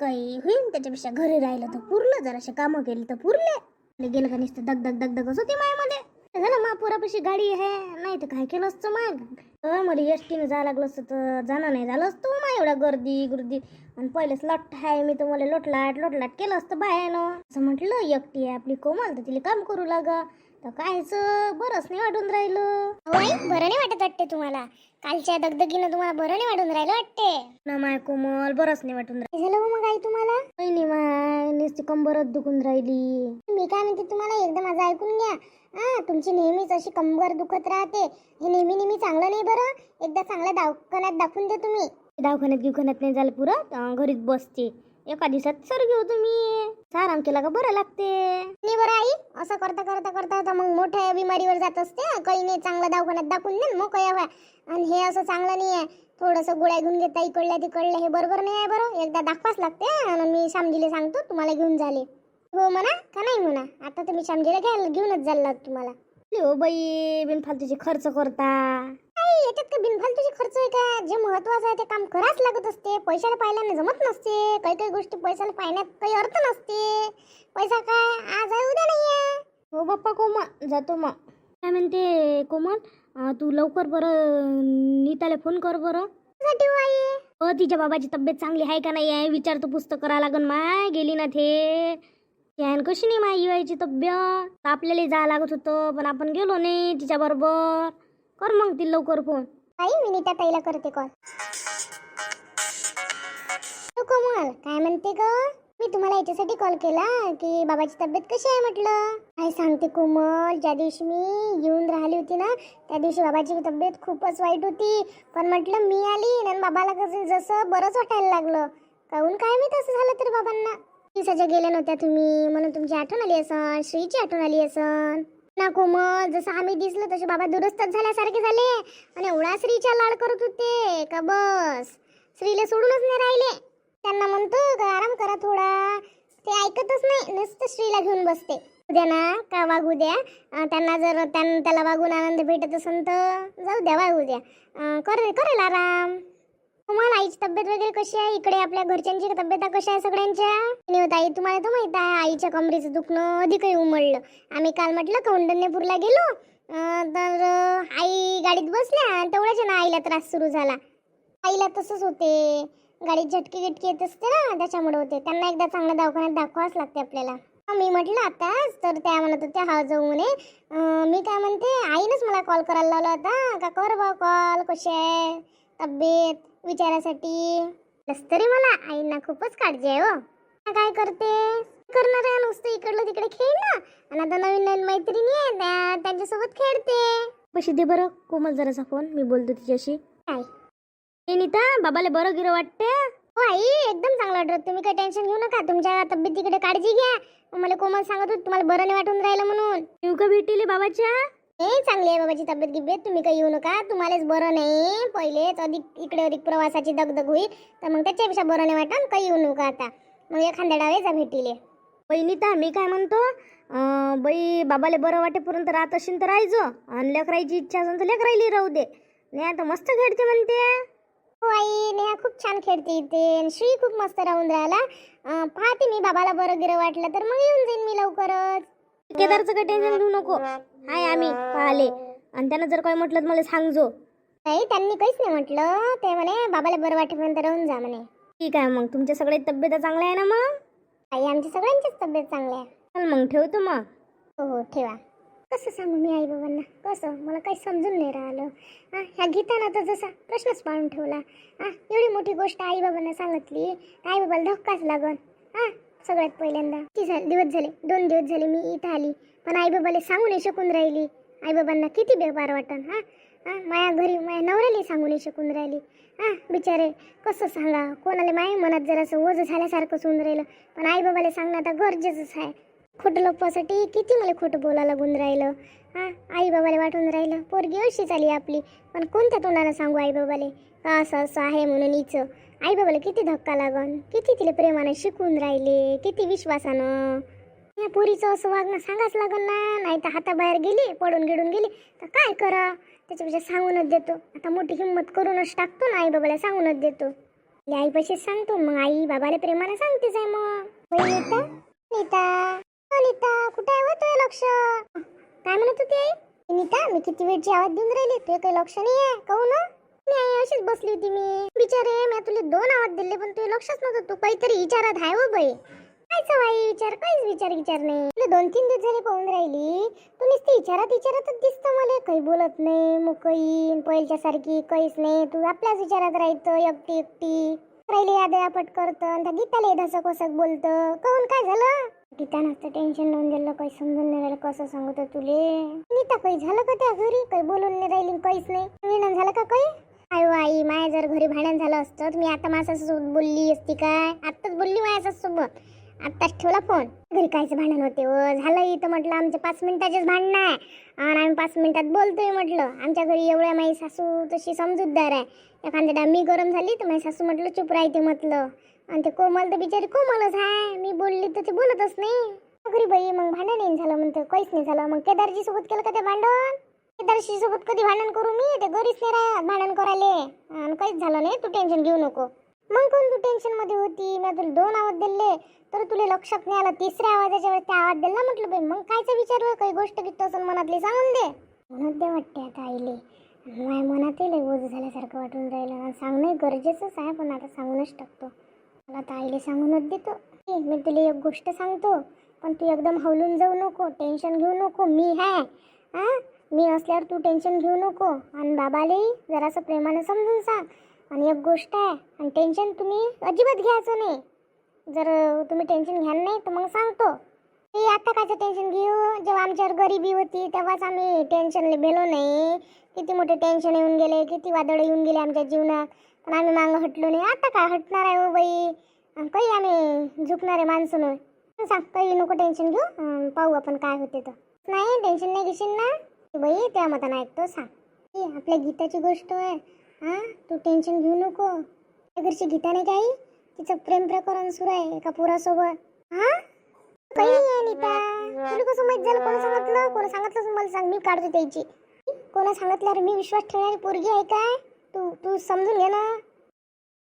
काही होईल त्याच्यापेक्षा घरी राहिलं तर पुरलं जराशे कामं केली तर पुरले. गेलं का नुसतं दग दग दग दगच होती मायामध्ये. झालं मा पोरापाशी गाडी आहे नाही तर काय केलं असतं माय. मला एस टीनं जायला लागलं असतं तर जाणं नाही झालं असतं हो माय एवढा गर्दी गर्दी. आणि पहिलेच लट आहे मी तर मला लोटलाट लोटलाट केलं असतं बायानं असं म्हटलं एकटी आहे आपली कोमल तर तिला काम करू लागा. तर कायच बरंच नाही वाटून राहिलं. होय? बरं नाही वाटत वाटते तुम्हाला. कालच्या दगदगीनं तुम्हाला बरं नाही वाटून राहिलं वाटते. ना माय कोमल बरंच नाही वाटून काय झालं हो मग आई तुम्हाला? राहिली नाही माय नुसती कंबरच दुखून राहिली. मी काय म्हणते तुम्हाला? एकदा माझं ऐकून घ्या. हा तुमची नेहमीच अशी कंबर दुखत राहते. हे नेहमी नेहमी चांगलं नाही बरं? एकदा चांगल्या दवाखान्यात दाखवून दे तुम्ही. दवाखान्यात गिवखान्यात नाही झालं पुरं घरीच बसते. एका दिवसात सर घेऊ तुम्ही. आराम केला का बरं लागते? नाही बरं आई असं करता करता करता तर मग मोठ्या बिमारीवर जात असते. काही नाही चांगलं दवाखान्यात दाखवून दे मग काय आणि हे असं चांगलं नाही आहे. थोडंसं गोळ्या घेऊन घेता इकडल्या तिकडल्या हे बरोबर नाही आहे बरं. एकदा दाखवाच लागते आणि मी श्यामजीला सांगतो तुम्हाला घेऊन झाले हो म्हणा का नाही म्हणा? आता तुम्ही श्यामजीला घ्यायला घेऊनच जाल तुम्हाला. हो बाई बिनफालतूचे खर्च करता. आई याच्यात काय बिनफालतूचे खर्च आहे का? जे महत्वाचं आहे ते काम करावंच लागत असते. पैशाला पाहिल्याने जमत नसते. काही काही गोष्टी पैशाला पाहण्यात काही अर्थ नसते. पैसा काय आज आहे उद्या नाही आहे. हो बाप्पा कोमल जातो मग. काय म्हणते कोमल? तू लवकर बरं नीताला फोन कर बरं. साठी हो आई? तिच्या बाबाची तब्येत चांगली आहे का नाही आहे? विचारतो पुस्तक करा लागन. माय गेली ना ते त्यान कशी नाही माई युवायची तब्येत? आपल्याला जायला लागत होतं पण आपण गेलो नाही तिच्या बरोबर कर मग ती लवकर फोन आई मी नीता ताईला करते कॉल कोमल काय म्हणते ग? मी तुम्हाला याच्यासाठी कॉल केला की बाबाची तब्येत कशी आहे म्हटलं? काय सांगते कोमल ज्या दिवशी मी येऊन राहिली होती ना त्या दिवशी बाबाची तब्येत खूपच वाईट होती. पण म्हटलं मी आली आणि बाबाला कसं जसं बरंच वाटायला लागलं. काहून काय मी तसं झालं तर बाबांना? दिवसाच्या गेल्या नव्हत्या तुम्ही. म्हणून तुमची आठवण आली असन? श्रीची आठवण आली असन? ना कोमल जसं आम्ही दिसलो तसे बाबा दुरुस्तच झाल्यासारखे झाले. आणि एवढा श्रीच्या लाड करत होते. का बस? श्रीला सोडूनच नाही राहिले. त्यांना म्हणतो का आराम करा थोडा. ते ऐकतच नाही. नुसतं श्रीला घेऊन बसते. उद्या ना का वागू द्या? त्यांना जर त्याला वागून आनंद भेटत असेल तर जाऊ द्या वागू द्या. करे करेल आराम. तुम्हाला आईची तब्येत वगैरे कशी आहे? इकडे आपल्या घरच्यांची तब्येत कशा आहे सगळ्यांच्या? आणि होत आई तुम्हाला तर माहीत आहे आईच्या कमरेचं दुखणं अधिकही उमळलं आम्ही काल म्हटलं कौंडण्यपूरला गेलो तर आई गाडीत बसल्या आणि तेवढ्याच ना आईला त्रास सुरू झाला. आईला तसंच होते. गाडीत झटके गिटके येत असते ना त्याच्यामुळे होते. त्यांना एकदा चांगल्या दवाखान्यात दाखवावंच लागते आपल्याला. मी म्हटलं आताच तर त्या म्हणत होत्या हा जाऊ म्हणे. मी काय म्हणते आईनंच मला कॉल करायला लावला होता. का कर बा कॉल कशी आहे? तब्येत? विचारासाठी. तरी मला. आईंना खूपच काळजी आहे हो. काय करते करणार आहे? नुसतं इकडलं तिकडे खेळ ना. आणि आता नवीन नवीन मैत्रिणी आहे त्या त्यांच्यासोबत खेळते. पैसे दे बरं. कोमल जरासा फोन. मी बोलतो तिच्याशी. काय? ए नीता बाबाला बरं गिरं वाटते हो आई एकदम चांगलं वाटत तुम्ही काही टेन्शन घेऊ नका. तुमच्या तब्येतीकडे काळजी घ्या. मला कोमल सांगत होती तुम्हाला बरं नाही वाटून राहिलं म्हणून. येऊ का भेटेली बाबाच्या? हे चांगली आहे बाबाची तब्येत गिब्येत तुम्ही काही येऊ नका. तुम्हालाच बरं नाही. पहिलेच अधिक इकडे अधिक प्रवासाची दगदग होईल. तर मग त्याच्यापेक्षा बरं नाही वाटन काही येऊ नका आता. मग एखाद्या डावेचा भेटीले. बाई नीता मी काय म्हणतो बाई बाबाला बरं वाटेपर्यंत राहत असेल तर राहायचं. आणि लेकरायची इच्छा असेल तर लेकरायली राहू दे. नाही आता मस्त खेळते म्हणते. हो आई नेहा खूप छान खेळते इथे. आणि श्री खूप मस्त राहून राहिला. पाहते मी बाबाला बरं गिरं वाटलं तर मग येऊन जाईन मी लवकरच. केदारचं काही टेन्शन घेऊ नको. हाय आम्ही पाहिले. आणि त्यानं जर काय म्हटलं तर मला सांगजो नाही त्यांनी काहीच नाही म्हटलं. ते म्हणे बाबाला बरं वाटेपर्यंत राहून जा म्हणे. ठीक आहे मग तुमच्या सगळे तब्येत चांगल्या आहे ना मग? आई आमची सगळ्यांचीच तब्येत चांगली आहे. चल मग ठेवतो मग. हो हो ठेवा. कसं सांगू मी आई बाबांना? कसं? मला काही समजून नाही राहिलं. हा ह्या गीताना तर जसा प्रश्नच पाडून ठेवला. हा एवढी मोठी गोष्ट आई बाबांना सांगितली. आई बाबाला धक्काच लागन. हा सगळ्यात पहिल्यांदा. किती झाले? दिवस झाले. दोन दिवस झाले मी इथं आली. पण आईबाबाला सांगू नाही शकून राहिली. आई बाबांना किती बेपार वाटन हा? हा? माया घरी माया नवऱ्याला सांगू नाही शकून राहिली. हा? बिचारे कसं सांगा? कोणाला माया मनात जरासं ओझं झाल्यासारखं होऊन राहिलं. पण आईबाबाला सांगणं आता गरजेचंच आहे. खोटं लपवासाठी किती मला खोटं बोलायला लागून राहिलं. हा आई बाबाला वाटून राहिलं. पोरगी अशीच आली आपली. पण कोणत्या तोंडानं सांगू आई बाबाले का असं असं आहे म्हणून हिचं. आई बाबाला किती धक्का लागन? किती तिला प्रेमानं शिकून राहिले? किती विश्वासानं? या पोरीचं असं वागणं सांगाच लागन ना. नाही तर हाताबाहेर गेली पडून गिडून गेली. तर काय करा? त्याच्यापेक्षा सांगूनच देतो. आता मोठी हिंमत करूनच टाकतो ना आई बाबाला सांगूनच देतो. आई आईपाशीच सांगतो मग आई बाबाला प्रेमाने सांगतेच आहे मग. नीता? नीता? नीता कुठे आहे होतोय लक्ष? काय म्हणत होती आई? नीता मी किती वेळची आवाज देऊन राहिली? तुझे काही लक्ष नाही आहे कहू ना हो? मी आई अशीच बसली होती मी. बिचारे मी तुला दोन आवाज दिले पण तुझे लक्षच नव्हतं. तू काहीतरी विचारात आहे हो बाई. कायचा बाई विचार? काहीच विचार विचार नाही. तुला दोन तीन दिवस झाले पाहून राहिली. तू नुसती विचारात विचारातच दिसतं मला. काही बोलत नाही मुकई पहिलच्या सारखी काहीच नाही. तू आपल्याच विचारात राहतं एकटी एकटी. राहिली यादया पट करतं आणि त्या गीताला धसक वसक बोलतं. कहून? काय झालं? गीता नसतं टेन्शन लावून दिलं काही समजून नाही राहिलं कसं सांगू तर तुले? नीता काही झालं का त्या घरी? काही बोलून नाही राहिली काहीच नाही. विनन झालं का काही? आई आई माया जर घरी भांडण झालं असतं तर मी आता माझ्यासोबत बोलली असती काय? आत्ताच बोलली माझ्यासोबत आत्ताच ठेवला फोन घरी कायचं भांडण होते व झालं इथं म्हटलं आमचं पाच मिनिटाचेच भांडण आहे. आणि आम्ही पाच मिनिटात बोलतोय म्हटलं. आमच्या घरी एवढ्या माझी सासू तशी समजूतदार आहे. एखाद्या टाइम मी गरम झाली तर माझी सासू म्हटलं चुप राहते म्हटलं. आणि ते कोमल तर बिचारी कोमलच आहे मी बोलली तर ते बोलतच नाही. घरी बाई मग भांडण येईन झालं म्हणतं. काहीच नाही झालं. मग केदारजी सोबत केलं का ते भांडण? केदारशी सोबत कधी भांडण करू मी? ते घरीच नाही राहत भांडण करायले. आणि काहीच झालं नाही. तू टेन्शन घेऊ नको. मग कोण तू टेन्शनमध्ये होती? मी तुला दोन आवाज दिले. तर तुला लक्षात नाही आलं? तिसऱ्या आवाजाच्या वेळेस त्या आवाज दिला म्हटलं बाई. मग कायचा विचार होय? काही गोष्ट गिट्ट असून मनातली सांगून दे. म्हणत दे वाटते आता आईले. माझ्या मनात येईल ओझ झाल्यासारखं वाटून राहिलं. सांगणं गरजेचंच आहे पण आता सांगूनच टाकतो. मला ताईला सांगूनच देतो. ए, मी तुला एक गोष्ट सांगतो पण तू एकदम हवलून जाऊ नको टेन्शन घेऊ नको. मी आहे हा मी असल्यावर तू टेन्शन घेऊ नको. आणि बाबालाही जरासं प्रेमानं समजून सांग. आणि एक गोष्ट आहे आणि टेन्शन तुम्ही अजिबात घ्यायचं नाही. जर तुम्ही टेन्शन घ्याल नाही तर मग सांगतो. ते आता कायचं टेन्शन घेऊ? जेव्हा आमच्यावर गरिबी होती तेव्हाच आम्ही टेन्शनले भेलो नाही. किती मोठे टेन्शन येऊन गेले किती वादळ येऊन गेले आमच्या जीवनात. पण आम्ही मागं हटलो नाही. आता काय हटणार आहे हो बाई? काही आम्ही झुकणारे माणसं नाही सांग काही नको टेन्शन घेऊ. पाहू आपण काय होते तर. नाही टेन्शन नाही घेशील ना? बाई त्या मतानं ऐकतो सांग. आपल्या गीताची गोष्ट आहे. हा? तू टेन्शन घेऊ नको. घरची गीता नाही काही तिचं प्रेम प्रकरण सुरू आहे एका पुरासोबत. हा? काही नाही नीता तुला कसं माहीत झालं कोण सांगितलं कोण सांगितलं मला सांग मी काढतो त्याची. कोणा सांगितल्यावर मी विश्वास ठेवणारी पोरगी आहे काय? तू तू समजून घे ना.